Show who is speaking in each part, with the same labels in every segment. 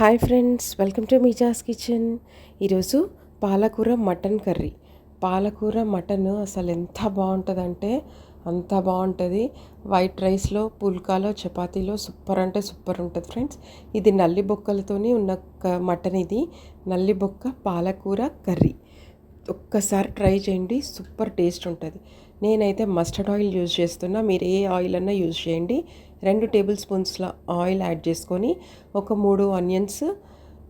Speaker 1: Hi friends welcome to Meeja's kitchen. ఈరోజు పాలకూర mutton curry. పాలకూర మటన్ అసలు ఎంత బాగుంటుందంటే అంత బాగుంటుంది. వైట్ రైస్లో పుల్కాలో చపాతీలో సూపర్ అంటే సూపర్ ఉంటుంది ఫ్రెండ్స్. ఇది నల్లి బొక్కలతోని ఉన్న క- మటన్ ఇది. నల్లి బొక్క పాలకూర కర్రీ. ఒక్కసారి ట్రై చేయండి సూపర్ టేస్ట్ ఉంటుంది. నేనైతే మస్టర్డ్ ఆయిల్ యూజ్ చేస్తున్నా. మీరు ఏ ఆయిల్ అన్నా యూజ్ చేయండి. రెండు టేబుల్ స్పూన్స్ల ఆయిల్ యాడ్ చేసుకొని ఒక మూడు ఆనియన్స్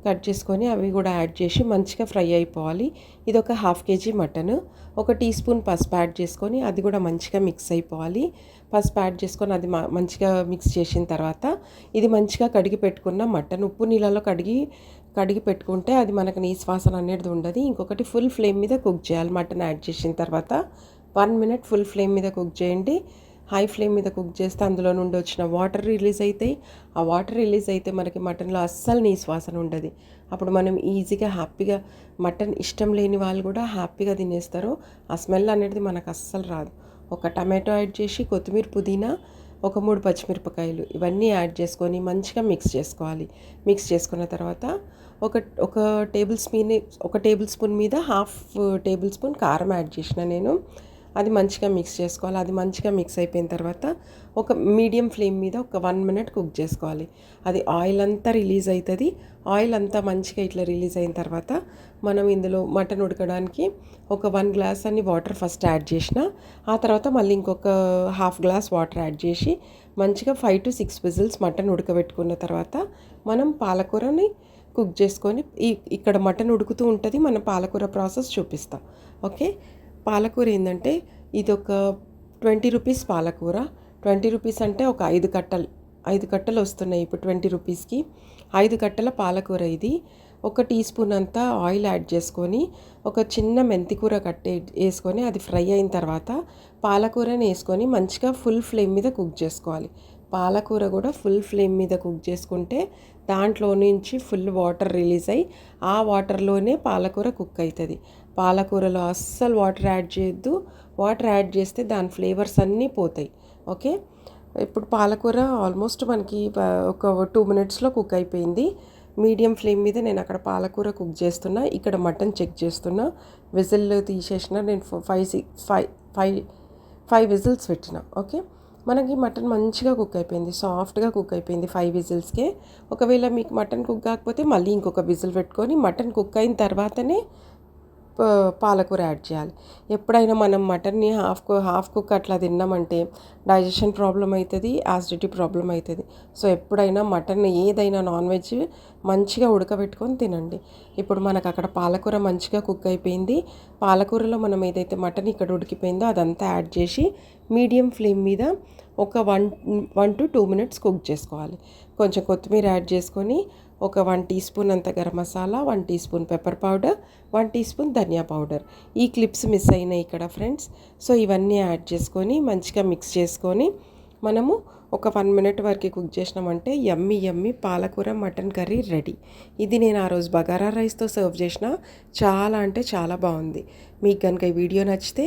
Speaker 1: కట్ చేసుకొని అవి కూడా యాడ్ చేసి మంచిగా ఫ్రై అయిపోవాలి. ఇది ఒక హాఫ్ కేజీ మటన్. ఒక టీ స్పూన్ పసుపు యాడ్ చేసుకొని అది కూడా మంచిగా మిక్స్ అయిపోవాలి. పసుపు యాడ్ చేసుకొని అది మంచిగా మిక్స్ చేసిన తర్వాత ఇది మంచిగా కడిగి పెట్టుకున్న మటన్. ఉప్పు నీళ్ళలో కడిగి కడిగి పెట్టుకుంటే అది మనకు నీశ్వాసన అనేది ఉండదు. ఇంకొకటి ఫుల్ ఫ్లేమ్ మీద కుక్ చేయాలి మటన్ యాడ్ చేసిన తర్వాత. వన్ మినిట్ ఫుల్ ఫ్లేమ్ మీద కుక్ చేయండి. హై ఫ్లేమ్ మీద కుక్ చేస్తే అందులో నుండి వచ్చిన వాటర్ రిలీజ్ అవుతాయి ఆ వాటర్ రిలీజ్ అయితే మనకి మటన్లో అస్సలు నీ శ్వాసన ఉండదు. అప్పుడు మనం ఈజీగా హ్యాపీగా మటన్ ఇష్టం లేని వాళ్ళు కూడా హ్యాపీగా తినేస్తారు. ఆ స్మెల్ అనేది మనకు అస్సలు రాదు. ఒక టమాటో యాడ్ చేసి కొత్తిమీర పుదీనా ఒక మూడు పచ్చిమిరపకాయలు ఇవన్నీ యాడ్ చేసుకొని మంచిగా మిక్స్ చేసుకోవాలి. మిక్స్ చేసుకున్న తర్వాత ఒక ఒక టేబుల్ స్పూన్ ఒక టేబుల్ స్పూన్ మీద హాఫ్ టేబుల్ స్పూన్ కారం యాడ్ చేసిన నేను. అది మంచిగా మిక్స్ చేసుకోవాలి. అది మంచిగా మిక్స్ అయిపోయిన తర్వాత ఒక మీడియం ఫ్లేమ్ మీద ఒక వన్ మినిట్ కుక్ చేసుకోవాలి. అది ఆయిల్ అంతా రిలీజ్ అవుతుంది ఆయిల్ అంతా మంచిగా ఇట్లా రిలీజ్ అయిన తర్వాత మనం ఇందులో మటన్ ఉడకడానికి ఒక వన్ గ్లాస్ అని వాటర్ ఫస్ట్ యాడ్ చేసిన ఆ తర్వాత మళ్ళీ ఇంకొక హాఫ్ గ్లాస్ వాటర్ యాడ్ చేసి మంచిగా five to six whistles mutton ఉడకబెట్టుకున్న తర్వాత మనం పాలకూరని కుక్ చేసుకొని ఈ ఇక్కడ మటన్ ఉడుకుతూ ఉంటుంది. మనం పాలకూర ప్రాసెస్ చూపిస్తాం. ఓకే పాలకూర ఏంటంటే ఇది ఒక ట్వంటీ రూపీస్ పాలకూర. ట్వంటీ రూపీస్ అంటే ఒక ఐదు కట్టలు ఐదు కట్టలు వస్తున్నాయి ఇప్పుడు ట్వంటీ రూపీస్కి. ఐదు కట్టల పాలకూర ఇది. ఒక టీ స్పూన్ అంతా ఆయిల్ యాడ్ చేసుకొని ఒక చిన్న మెంతికూర కట్టే వేసుకొని అది ఫ్రై అయిన తర్వాత పాలకూరని వేసుకొని మంచిగా ఫుల్ ఫ్లేమ్ మీద కుక్ చేసుకోవాలి. పాలకూర కూడా ఫుల్ ఫ్లేమ్ మీద కుక్ చేసుకుంటే దాంట్లో నుంచి ఫుల్ వాటర్ రిలీజ్ అయ్యి ఆ వాటర్లోనే పాలకూర కుక్ అవుతుంది పాలకూరలో అస్సలు వాటర్ యాడ్ చేయొద్దు. వాటర్ యాడ్ చేస్తే దాని ఫ్లేవర్స్ అన్నీ పోతాయి. ఓకే ఇప్పుడు పాలకూర ఆల్మోస్ట్ మనకి ఒక టూ మినిట్స్లో కుక్ అయిపోయింది. మీడియం ఫ్లేమ్ మీద నేను అక్కడ పాలకూర కుక్ చేస్తున్నా. ఇక్కడ మటన్ చెక్ చేస్తున్నా. విజిల్ తీసేసిన నేను five six five five five whistles పెట్టిన. ఓకే మనకి మటన్ మంచిగా కుక్ అయిపోయింది సాఫ్ట్గా కుక్ అయిపోయింది ఫైవ్ విజిల్స్కే. ఒకవేళ మీకు మటన్ కుక్ కాకపోతే మళ్ళీ ఇంకొక విజిల్ పెట్టుకొని మటన్ కుక్ అయిన తర్వాతనే పాలకూర యాడ్ చేయాలి. ఎప్పుడైనా మనం మటన్ని హాఫ్ హాఫ్ కుక్ అట్లా తిన్నామంటే డైజెషన్ ప్రాబ్లం అవుతుంది యాసిడిటీ ప్రాబ్లం అవుతుంది సో ఎప్పుడైనా మటన్ ఏదైనా నాన్ వెజ్ మంచిగా ఉడకబెట్టుకొని తినండి. ఇప్పుడు మనకు అక్కడ పాలకూర మంచిగా కుక్ అయిపోయింది. పాలకూరలో మనం ఏదైతే మటన్ ఇక్కడ ఉడికిపోయిందో అదంతా యాడ్ చేసి మీడియం ఫ్లేమ్ మీద ఒక one one two two minutes cook చేసుకోవాలి. కొంచెం కొత్తిమీర యాడ్ చేసుకొని ఒక వన్ టీ స్పూన్ అంత garam masala one teaspoon pepper powder one teaspoon ధనియా పౌడర్. ఈ క్లిప్స్ మిస్ అయినాయి ఇక్కడ ఫ్రెండ్స్. సో ఇవన్నీ యాడ్ చేసుకొని మంచిగా మిక్స్ చేసుకొని మనము ఒక వన్ మినిట్ వరకు కుక్ చేసినామంటే యమ్మి యమ్మి పాలకూర మటన్ కర్రీ రెడీ. ఇది నేను ఆ రోజు బగారా రైస్తో సర్వ్ చేసిన చాలా అంటే చాలా బాగుంది. మీకు కనుక ఈ వీడియో నచ్చితే